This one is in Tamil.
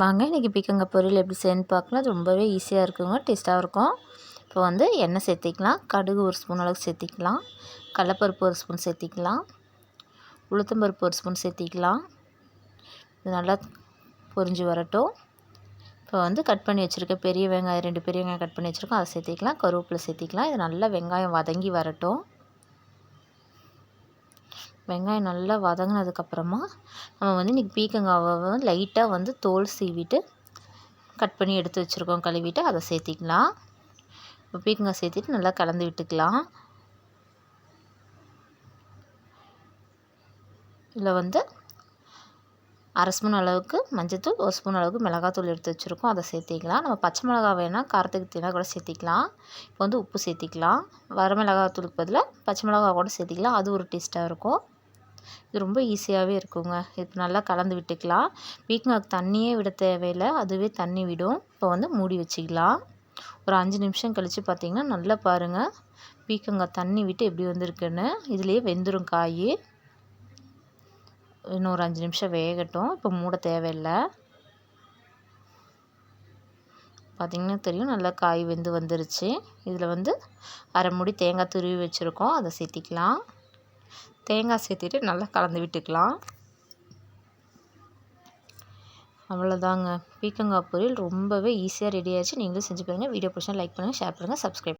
வாங்க இன்றைக்கி பீக்கங்காய் பொரியல் எப்படி சேர்ந்து பார்க்கலாம். அது ரொம்பவே ஈஸியாக இருக்குங்க டேஸ்ட்டாக இருக்கும். இப்போ வந்து எண்ணெய் சேர்த்திக்கலாம். கடுகு ஒரு ஸ்பூன் அளவுக்கு சேர்த்திக்கலாம். கடலப்பருப்பு ஒரு ஸ்பூன் சேர்த்திக்கலாம். உளுத்தம்பருப்பு ஒரு ஸ்பூன் சேர்த்திக்கலாம். இது நல்லா பொரிஞ்சு வரட்டும். இப்போ வந்து கட் பண்ணி வச்சுருக்க பெரிய வெங்காயம் ரெண்டு பெரிய வெங்காயம் கட் பண்ணி வச்சுருக்கோம். அதை சேர்த்திக்கலாம். கருவேப்பிலை சேர்த்திக்கலாம். இது நல்லா வெங்காயம் வதங்கி வரட்டும். வெங்காயம் நல்லா வதங்கினதுக்கப்புறமா நம்ம வந்து இன்றைக்கி பீக்கங்காவை லைட்டாக வந்து தோல் சீவிட்டு கட் பண்ணி எடுத்து வச்சுருக்கோம். கழுவிட்டு அதை சேர்த்திக்கலாம். இப்போ பீக்கங்காய் சேர்த்திட்டு நல்லா கலந்து விட்டுக்கலாம். இதில் வந்து அரை ஸ்பூன் அளவுக்கு மஞ்சத்தூள் ஒரு ஸ்பூன் அளவுக்கு மிளகாத்தூள் எடுத்து வச்சுருக்கோம். அதை சேர்த்திக்கலாம். நம்ம பச்சை மிளகா வேணால் காரத்துக்கு தேனா கூட சேர்த்திக்கலாம். இப்போ வந்து உப்பு சேர்த்திக்கலாம். வர மிளகாத்தூளுக்கு பதிலாக பச்சை மிளகா கூட சேர்த்திக்கலாம். அது ஒரு டேஸ்ட்டாக இருக்கும். இது ரொம்ப ஈஸியாகவே இருக்குங்க. இது நல்லா கலந்து விட்டுக்கலாம். பீக்கங்காய்க்கு தண்ணியே விட தேவையில்லை. அதுவே தண்ணி விடும். இப்போ வந்து மூடி வச்சுக்கலாம். ஒரு அஞ்சு நிமிஷம் கழித்து பார்த்திங்கன்னா நல்லா பாருங்கள் பீக்கங்காய் தண்ணி விட்டு எப்படி வந்திருக்குன்னு. இதுலேயே வெந்துடும் காய். இன்னும் ஒரு அஞ்சு நிமிஷம் வேகட்டும். இப்போ மூட தேவையில்லை. பார்த்திங்கன்னா தெரியும் நல்லா காய் வெந்து வந்துருச்சு. இதில் வந்து அரை மூடி தேங்காய் துருவி வச்சுருக்கோம். அதை சேர்த்திக்கலாம். தேங்காய் சேர்த்துட்டு நல்லா கலந்து விட்டுக்கலாம். அவ்வளோதாங்க. பீக்கங்காய் பொரியல் ரொம்பவே ஈஸியாக ரெடி ஆச்சு நீங்களும் செஞ்சு பாருங்கள் வீடியோ பிடிச்சா லைக் பண்ணுங்கள் ஷேர் பண்ணுங்கள் சப்ஸ்கிரைப்